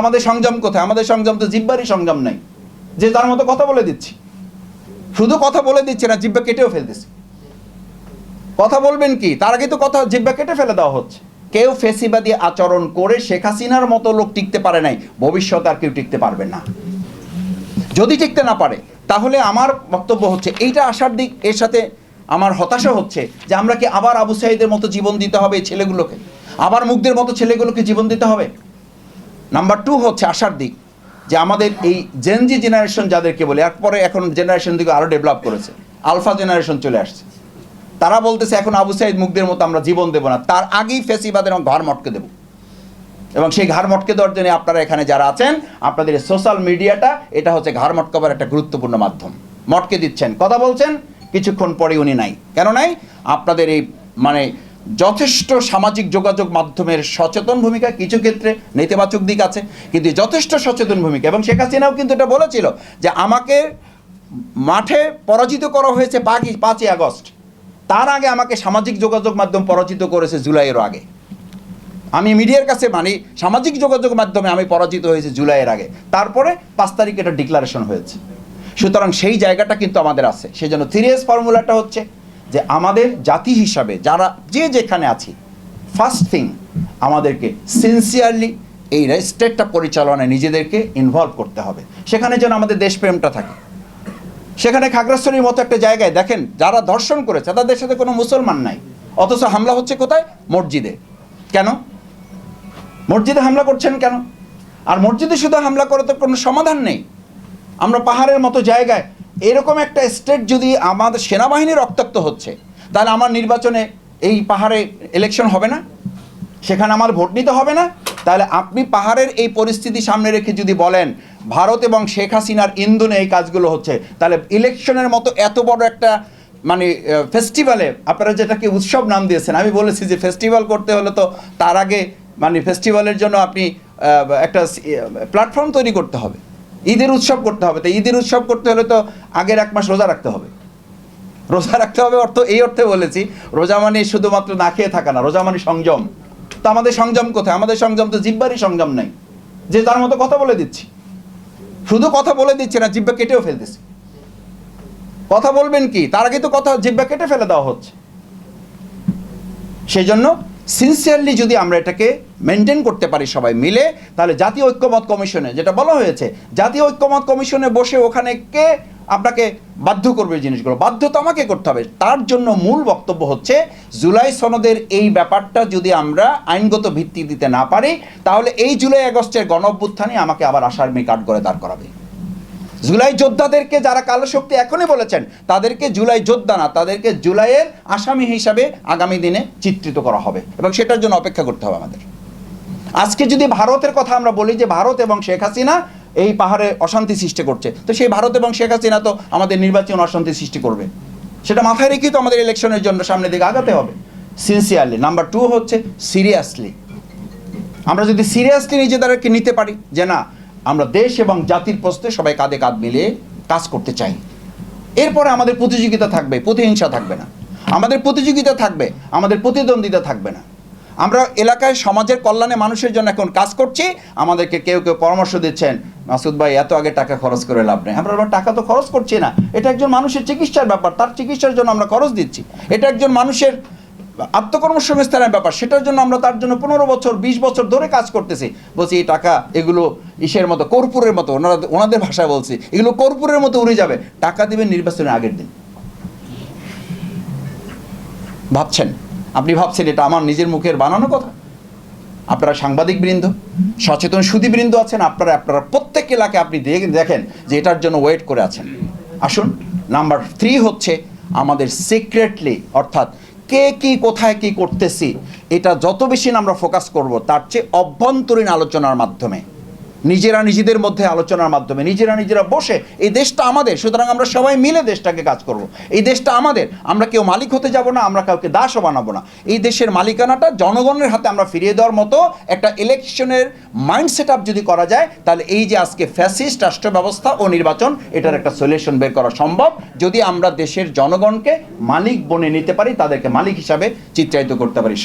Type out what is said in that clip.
আমাদের সংযম কোথায়? আমাদের সংযম তো জিব্বারই সংযম নাই। যে তার মতো কথা বলে দিচ্ছি। শুধু কথা বলে দিচ্ছে না, জিব্বা কেটেও ফেলতেছি। কথা বলবেন কি? তার আগে তো কথা, জিব্বা কেটে ফেলে দেওয়া হচ্ছে। কেউ ফেসিবাদী আচরণ করে শেখ হাসিনার মতো লোক টিকতে পারে নাই। ভবিষ্যতে আর কেউ টিকতে পারবে না। যদি টিকতে না পারে, তাহলে আমার বক্তব্য হচ্ছে, এইটা আসার দিক, এর সাথে আমার হতাশা হচ্ছে যে আমরা কি আবার আবু সাইদের মতো জীবন দিতে হবে ছেলেগুলোকে? আবার মুগ্ধের মতো ছেলেগুলোকে জীবন দিতে হবে? নাম্বার টু হচ্ছে আসার দিক, যে আমাদের এই জেনজি জেনারেশন যাদেরকে বলে, এরপরে এখন জেনারেশন দিকে আরও ডেভেলপ করেছে আলফা জেনারেশন চলে আসছে। তারা বলতেছে, এখন আবু সাইদ মুখদের মতো আমরা জীবন দেবো না, তার আগেই ফেসিবাদের ঘর মটকে দেবো। এবং সেই ঘাড় মটকে দেওয়ার জন্য আপনারা এখানে যারা আছেন, আপনাদের সোশ্যাল মিডিয়াটা এটা হচ্ছে ঘাড় মটকাবার একটা গুরুত্বপূর্ণ মাধ্যম। মটকে দিচ্ছেন। কথা বলছেন, কিছুক্ষণ পরে উনি নাই। কেন নাই? আপনাদের এই মানে যথেষ্ট সামাজিক যোগাযোগ মাধ্যমের সচেতন ভূমিকা কিছু ক্ষেত্রে নেতিবাচক দিক আছে, কিন্তু যথেষ্ট সচেতন ভূমিকা, এবং শেখ হাসিনাও কিন্তু এটা বলেছিল যে আমাকে মাঠে পরাজিত করা হয়েছে পাঁচই পাঁচই আগস্ট। তার আগে আমাকে সামাজিক যোগাযোগ মাধ্যম পরাজিত করেছে জুলাইয়ের আগে। আমি মিডিয়ার কাছে মানি, সামাজিক যোগাযোগ মাধ্যমে আমি পরাজিত হয়েছি জুলাইয়ের আগে। তারপরে পাঁচ তারিখে এটা ডিক্লারেশন হয়েছে। সুতরাং সেই জায়গাটা কিন্তু আমাদের আছে। সেই জন্য সিরিয়াস ফর্মুলাটা হচ্ছে যে আমাদের জাতি হিসাবে যারা যে যেখানে আছি ফার্স্ট থিং আমাদেরকে সিনসিয়ারলি এই স্টেটটা পরিচালনায় নিজেদেরকে ইনভলভ করতে হবে। সেখানে যেন আমাদের দেশপ্রেমটা থাকে। সেখানে খাগড়াছড়ির মতো একটা জায়গায় দেখেন, যারা ধর্ষণ করেছে, তাদের সাথে কোনো মুসলমান নাই। অথচ হামলা হচ্ছে কোথায়? মসজিদে। কেন? মসজিদে হামলা করছেন কেন? আর মসজিদে শুধু হামলা করে তো কোনো সমাধান নেই। আমরা পাহাড়ের মতো জায়গায় এরকম একটা স্টেট যদি আমাদের সেনাবাহিনী রক্তাক্ত হচ্ছে, তাহলে আমার নির্বাচনে এই পাহাড়ে ইলেকশন হবে না, সেখানে আমার ভোট নিতে হবে না। তাহলে আপনি পাহাড়ের এই পরিস্থিতি সামনে রেখে যদি বলেন, ভারত এবং শেখ হাসিনার ইন্ধনে এই কাজগুলো হচ্ছে, তাহলে ইলেকশনের মতো এত বড় একটা মানে ফেস্টিভ্যালে আপনারা যেটাকে উৎসব নাম দিয়েছেন, আমি বলেছি যে ফেস্টিভ্যাল করতে হলে তো তার আগে মানে ফেস্টিভ্যালের জন্য আপনি একটা প্ল্যাটফর্ম তৈরি করতে হবে। ঈদের উৎসব করতে হবে। তো ঈদের উৎসব করতে হলে তো আগের এক মাস রোজা রাখতে হবে। রোজা রাখতে হবে অর্থ, এই অর্থে বলেছি, রোজা মানে শুধুমাত্র না খেয়ে থাকা না, রোজা মানে সংযম। তো আমাদের সংযম কোথায়? আমাদের সংযম তো জিব্বারই সংযম নাই। যে তার মতো কথা বলে দিচ্ছি। শুধু কথা বলে দিচ্ছে না, জিব্বা কেটেও ফেলতেছি। কথা বলবেন কি? তার আগে তো কথা, জিব্বা কেটে ফেলে দেওয়া হচ্ছে। সেই জন্য সিনসিয়ারলি যদি আমরা এটাকে মেনটেন করতে পারি সবাই মিলে, তাহলে জাতীয় ঐক্যমত কমিশনে, যেটা বলা হয়েছে, জাতীয় ঐক্যমত কমিশনে বসে ওখানে কে আপনাকে বাধ্য করবে জিনিসগুলো? বাধ্য তো আমাকে করতে হবে। তার জন্য মূল বক্তব্য হচ্ছে, জুলাই সনদের এই ব্যাপারটা যদি আমরা আইনগত ভিত্তি দিতে না পারি, তাহলে এই জুলাই আগস্টের গণ অভ্যুত্থানই আমাকে আবার আসামি কাঠ করে দাঁড় করাবে। জুলাই যোদ্ধাদেরকে যারা কালো শক্তি এখনই বলেছেন, তাদেরকে জুলাই যোদ্ধা না, তাদেরকে জুলাইয়ের আসামি হিসাবে আগামী দিনে চিত্রিত করা হবে এবং সেটার জন্য অপেক্ষা করতে হবে আমাদের। আজকে যদি ভারতের কথা আমরা বলি যে ভারত এবং শেখ হাসিনা এই পাহাড়ে অশান্তি সৃষ্টি করছে, তো সেই ভারত এবং শেখ হাসিনা তো আমাদের নির্বাচন অশান্তি সৃষ্টি করবে। সেটা মাথায় রেখেই তো আমাদের ইলেকশনের জন্য সামনের দিকে আগাতে হবে। সিনসিয়ারলি নাম্বার টু হচ্ছে সিরিয়াসলি আমরা যদি সিরিয়াসলি নিজেদেরকে নিতে পারি যে না আমরা দেশ এবং জাতির প্রশ্নে সবাই কাঁধে কাঁধ মিলিয়ে কাজ করতে চাই। এরপরে আমাদের প্রতিযোগিতা থাকবে, প্রতিহিংসা থাকবে না। আমাদের প্রতিযোগিতা থাকবে, আমাদের প্রতিদ্বন্দ্বিতা থাকবে না। আমরা এলাকায় সমাজের কল্যাণে মানুষের জন্য এখন কাজ করছি, আমাদেরকে কেউ কেউ পরামর্শ দিচ্ছেন, মাসুদ ভাই, এত আগে টাকা খরচ করে লাভ নেই। আমরা টাকা তো খরচ করছি না। এটা একজন মানুষের চিকিৎসার ব্যাপার, তার চিকিৎসার জন্য আমরা খরচ দিচ্ছি। এটা একজন মানুষের আত্মকর্মসংস্থানের ব্যাপার, সেটার জন্য আমরা তার জন্য পনেরো বছর, বিশ বছর ধরে কাজ করতেছি। বলছি, এই টাকা, এগুলো ইসের মতো, কর্পূরের মতো, ওনারা, ওনাদের ভাষায় বলছি, এগুলো কর্পূরের মতো উড়ে যাবে, টাকা দিবেন নির্বাচনের আগের দিন। ভাবছেন? আপনি ভাবছেন এটা আমার নিজের মুখের বানানো কথা? আপনারা সাংবাদিক বৃন্দ, সচেতন সুদীবৃন্দ আছেন, আপনারা আপনারা প্রত্যেক এলাকায় আপনি দেখেন যে এটার জন্য ওয়েট করে আছেন। আসুন, নাম্বার থ্রি হচ্ছে আমাদের সিক্রেটলি অর্থাৎ কে কি, কোথায় কি করতেছি, এটা যত বেশি আমরা ফোকাস করব, তার চেয়ে অভ্যন্তরীণ আলোচনার মাধ্যমে। নিজেরা নিজেদের মধ্যে আলোচনার মাধ্যমে, নিজেরা নিজেরা বসে, এই দেশটা আমাদের, সুতরাং আমরা সবাই মিলে দেশটাকে কাজ করব। এই দেশটা আমাদের, আমরা কেউ মালিক হতে যাব না, আমরা কাউকে দাসও বানাবো না। এই দেশের মালিকানাটা জনগণের হাতে আমরা ফিরিয়ে দেওয়ার মতো একটা ইলেকশনের মাইন্ড সেট যদি করা যায়, তাহলে এই যে আজকে ফ্যাসিস্ট রাষ্ট্র ব্যবস্থা ও নির্বাচন, এটার একটা সলিউশন বের করা সম্ভব। যদি আমরা দেশের জনগণকে মালিক বনে নিতে পারি, তাদেরকে মালিক হিসাবে চিত্রায়িত করতে পারি।